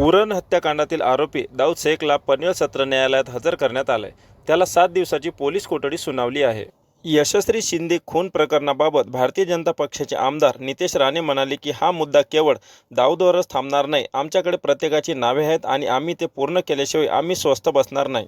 उरण हत्याकांडातील आरोपी दाऊद शेखला पनवेल सत्र न्यायालयात हजर करण्यात आलंय. त्याला सात दिवसाची पोलीस कोठडी सुनावली आहे. यशस्वी शिंदे खून प्रकरणाबाबत भारतीय जनता पक्षाचे आमदार नितेश राणे म्हणाले की हा मुद्दा केवळ दाऊदवरच थांबणार नाही. आमच्याकडे प्रत्येकाची नावे आहेत आणि आम्ही ते पूर्ण केल्याशिवाय आम्ही स्वस्थ बसणार नाही.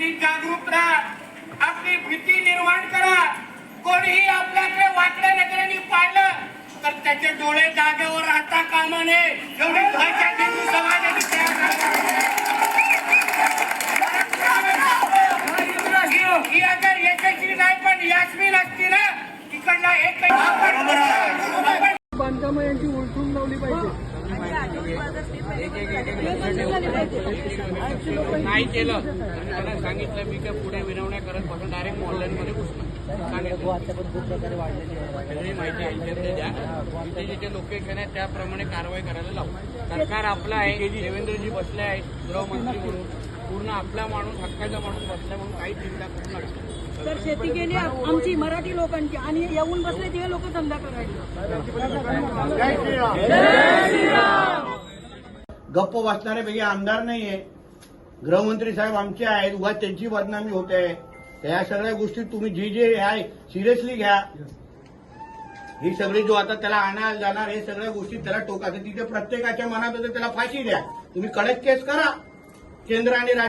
पद्धतीने जागरूक राहा आपली भीती निर्माण करा. कोणीही आपल्याकडे वाकड्या नजरेने पाहिलं तर त्याचे डोळे जागेवर राहता कामा नये. एवढी दहशत हिंदू समाजाची तयार करा. ही- अगर यशस्वी नाही पण यास्मीन असती ना तिकडला एक बांधकामं यांची उलटून लावली पाहिजे. नाही केलं. तर मला सांगितलं मी काय पुढे विनवण्या करत पासून डायरेक्ट ऑनलाईनमध्ये घुसलो सांगितलं. सगळी माहिती यांच्याकडे द्या. जिथे जिथे लोकेशन आहे त्याप्रमाणे कारवाई करायला लावू. सरकार आपलं आहे देवेंद्रजी बसले आहेत गृहमंत्री म्हणून. पूर्ण आपला माणूस हक्काचा माणूस बसला म्हणून काही चिंता करू नका. तर शेती केली आमची मराठी लोकांची आणि येऊन बसले ते लोक धंदा करायचे गप्प बसणाऱ्यापैकी आमदार नाहीये. गृहमंत्री साहेब आमचे आहेत उगा त्यांची बदनामी होते. या सगळ्या गोष्टी तुम्ही जे जे आहे सिरियसली घ्या. ही सगळी जो आता त्याला आणायला जाणार हे सगळ्या गोष्टी त्याला टोका तिथे प्रत्येकाच्या मनात होतं त्याला फाशी द्या. तुम्ही कडक केस करा. केंद्र आणि राज्य